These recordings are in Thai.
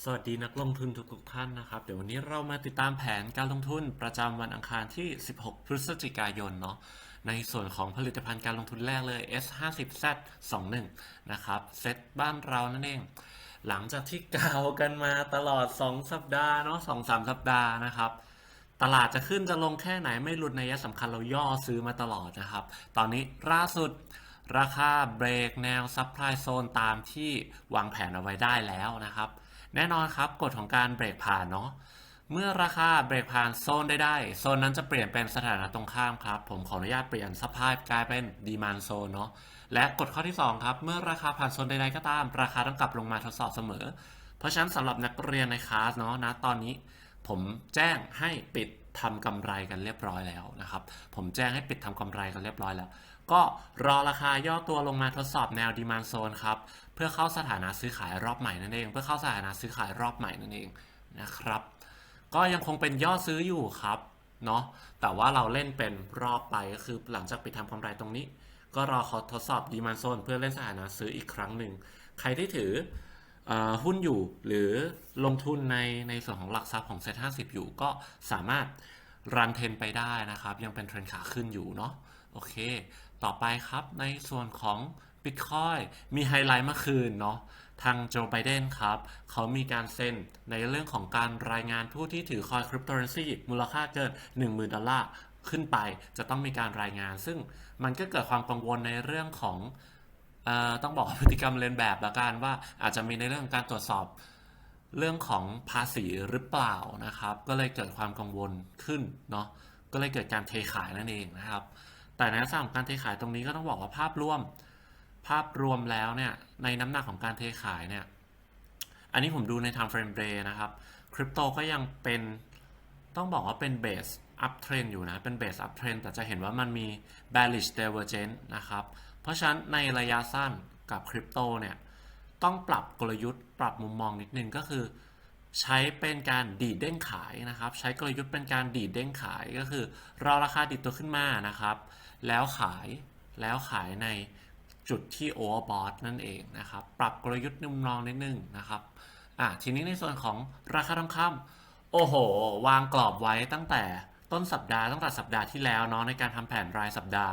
สวัสดีนักลงทุนทุกๆท่านนะครับ เดี๋ยววันนี้เรามาติดตามแผนการลงทุนประจำวันอังคารที่ 16 พฤศจิกายนเนาะในส่วนของผลิตภัณฑ์การลงทุนแรกเลย S50Z21 นะครับเซตบ้านเรานั่นเอง หลังจากที่กล่าวกันมาตลอด 2 สัปดาห์เนาะ2-3 สัปดาห์นะครับตลาดจะขึ้นจะลงแค่ไหนไม่หลุดในยะสำคัญเราย่อซื้อมาตลอดนะครับ ตอนนี้ล่าสุดราคาเบรกแนวซับไพรโซนตามที่วางแผนเอาไว้ได้แล้วนะครับ แน่นอนครับกฎของการเบรกผ่านเนาะเมื่อราคาเบรกผ่านโซนได้ไดโซนนั้นจะเปลี่ยนเป็นสถานะตรงข้ามครับ ผมขออนุญาตเปลี่ยนซัพพกลายเป็นดีมานโซนเนาะและกฎข้อที่ 2 ครับ เมื่อราคาผ่านโซนใดๆก็ตาม ราคาต้องกลับลงมาทดสอบเสมอ เพราะฉะนั้นสำหรับนักเรียนในคลาสเนาะนะตอนนี้ผมแจ้งให้ปิดทำกำไรกันเรียบร้อยแล้วนะครับ ผมแจ้งให้ปิดทำกำไรกันเรียบร้อยแล้ว ก็รอราคาย่อตัวลงมาทดสอบแนวดีมานโซนครับ เพื่อเข้าสถานะซื้อขายรอบใหม่นั่นเอง เพื่อเข้าสถานะซื้อขายรอบใหม่นั่นเองนะครับ ก็ยังคงเป็นย่อซื้ออยู่ครับเนาะ แต่ว่าเราเล่นเป็นรอบไปก็คือหลังจากปิดทำกำไรตรงนี้ ก็รอเขาทดสอบดีมานโซนเพื่อเล่นสถานะซื้ออีกครั้งหนึ่ง ใครที่ถืออหุ้นอยู่หรือลงทุนในในส่วนของหลักทรัพย์ของเซ็ต50อยู่ก็สามารถรันเทรนไปได้นะครับ ยังเป็นเทรนขาขึ้นอยู่เนาะ โอเค ต่อไปครับในส่วนของ Bitcoin มีไฮไลท์เมื่อคืนเนาะทางโจไบเดนครับ เขามีการเซ็นในเรื่องของการรายงานผู้ที่ถือคอยคริปโตเคอเรนซีมูลค่าเกิน 10,000 ดอลลาร์ขึ้นไปจะต้องมีการรายงาน ซึ่งมันก็เกิดความกังวลในเรื่องของออต้องบอกพฤติกรรมเลียนแบบละกันว่าอาจจะมีในเรื่องการตรวจสอบเรื่องของภาษีหรือเปล่านะครับ ก็เลยเกิดความกังวลขึ้นเนาะก็เลยเกิดการเทขายนั่นเองนะครับ แต่ในลักษณะของการเทขายตรงนี้ก็ต้องบอกว่าภาพรวมภาพรวมแล้วเนี่ยในน้ำหนักของการเทขายเนี่ยอันนี้ผมดูใน time frame day นะครับคริปโตก็ยังเป็นต้องบอกว่าเป็นเบสอัพเทรนอยู่นะ เป็นเบสอัพเทรนแต่จะเห็นว่ามันมี bearish divergence นะครับ เพราะฉะนั้นในระยะสั้นกับคริปโตเนี่ยต้องปรับกลยุทธ์ปรับมุมมองนิดนึงก็คือ ใช้เป็นการดีดเด้งขายนะครับ ใช้กลยุทธ์เป็นการดีดเด้งขายก็คือรอราคาดิดตัวขึ้นมานะครับ แล้วขายแล้วขายในจุดที่โอเวอร์บอทนั่นเองนะครับ ปรับกลยุทธ์มุมมองนิดนึงนะครับอะทีนี้ในส่วนของราคาทองคำโอ้โห วางกรอบไว้ตั้งแต่ต้นสัปดาห์ตั้งแต่สัปดาห์ที่แล้วเนาะในการทำแผนรายสัปดาห์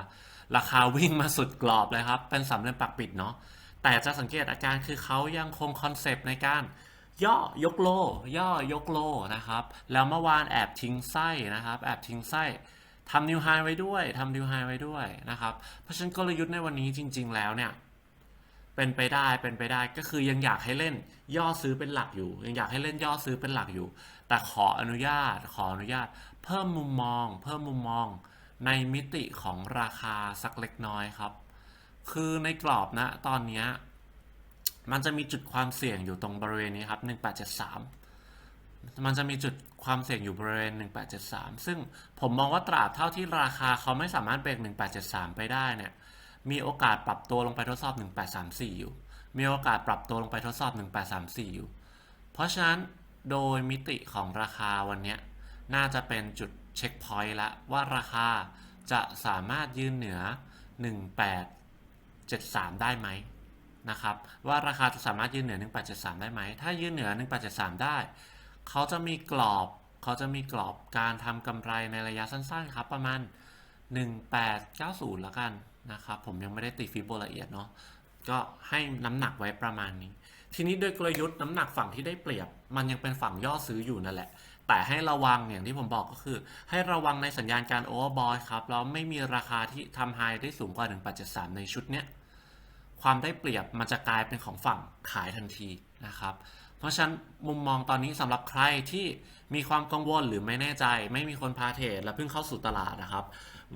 ราคาวิ่งมาสุดกรอบเลยครับ เป็นสามเหลี่ยมปักปิดเนาะแต่จะสังเกตอาการคือเขายังคงคอนเซปต์ในการ ย่อยกโล ย่อยกโลนะครับ แล้วเมื่อวานแอบทิ้งไส้นะครับ แอบทิ้งไส้ทำนิวไฮไว้ด้วยทำนิวไฮไว้ด้วยนะครับ เพราะฉะนั้นกลยุทธ์ในวันนี้จริง ๆ แล้วเนี่ยเป็นไปได้เป็นไปได้ก็คือยังอยากให้เล่นย่อซื้อเป็นหลักอยู่ ยังอยากให้เล่นย่อซื้อเป็นหลักอยู่ แต่ขออนุญาตขออนุญาต เพิ่มมุมมอง เพิ่มมุมมองในมิติของราคาสักเล็กน้อยครับ คือในกรอบนะตอนเนี้ย มันจะมีจุดความเสี่ยงอยู่ตรงบริเวณนี้ครับ 1873 มันจะมีจุดความเสี่ยงอยู่บริเวณ 1873 ซึ่งผมมองว่าตราบเท่าที่ราคาเขาไม่สามารถเบรก1873 ไปได้เนี่ย มีโอกาสปรับตัวลงไปทดสอบ 1834 อยู่ มีโอกาสปรับตัวลงไปทดสอบ 1834 อยู่ เพราะฉะนั้นโดยมิติของราคาวันนี้น่าจะเป็นจุดเช็คพอยต์ละว่าราคาจะสามารถยืนเหนือ 1873 ได้ไหม นะครับว่าราคาจะสามารถยืนเหนือ 1873 ได้ไหม ถ้ายืนเหนือ 1873 ได้ เขาจะมีกรอบเขาจะมีกรอบการทำกำไรในระยะสั้นๆครับประมาณ 1890 แล้วกันนะครับผมยังไม่ได้ตีฟิโบละเอียดเนาะก็ให้น้ำหนักไว้ประมาณนี้ ทีนี้โดยกลยุทธ์น้ำหนักฝั่งที่ได้เปรียบ มันยังเป็นฝั่งย่อซื้ออยู่นั่นแหละ แต่ให้ระวังอย่างที่ผมบอกก็คือ ให้ระวังในสัญญาณการโอเวอร์บอยครับแล้วไม่มีราคาที่ทำไฮได้สูงกว่า 1873 ในชุดเนี้ย ความได้เปรียบมันจะกลายเป็นของฝั่งขายทันทีนะครับ เพราะฉะนั้นมุมมองตอนนี้สำหรับใครที่มีความกังวลหรือไม่แน่ใจ ไม่มีคนพาเทรดและเพิ่งเข้าสู่ตลาดนะครับ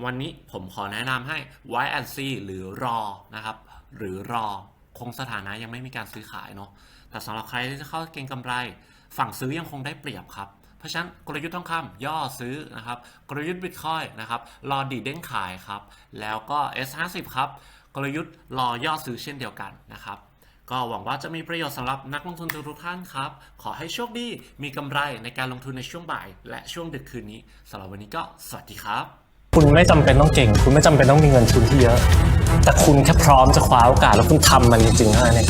วันนี้ผมขอแนะนำให้ y and c หรือรอนะครับ หรือรอคงสถานะยังไม่มีการซื้อขายเนาะแต่สำหรับใครที่จะเข้าเก็งกำไร ฝั่งซื้อยังคงได้เปรียบครับเพราะฉะนั้นกลยุทธ์ทองคำย่อซื้อนะครับ กลยุทธ์บิตคอยนะครับ รอดีเด้งขายครับ แล้วก็ S50 ครับ กลยุทธ์รอย่อซื้อเช่นเดียวกันนะครับ ก็หวังว่าจะมีประโยชน์สำหรับนักลงทุนทุกท่านครับ ขอให้โชคดีมีกำไรในการลงทุนในช่วงบ่าย และช่วงดึกคืนนี้สำหรับวันนี้ก็สวัสดีครับ คุณไม่จำเป็นต้องเก่ง คุณไม่จำเป็นต้องมีเงินทุนที่เยอะ แต่คุณแค่พร้อมจะคว้าโอกาสแล้วคุณทำมันจริงๆเท่านั้นเอง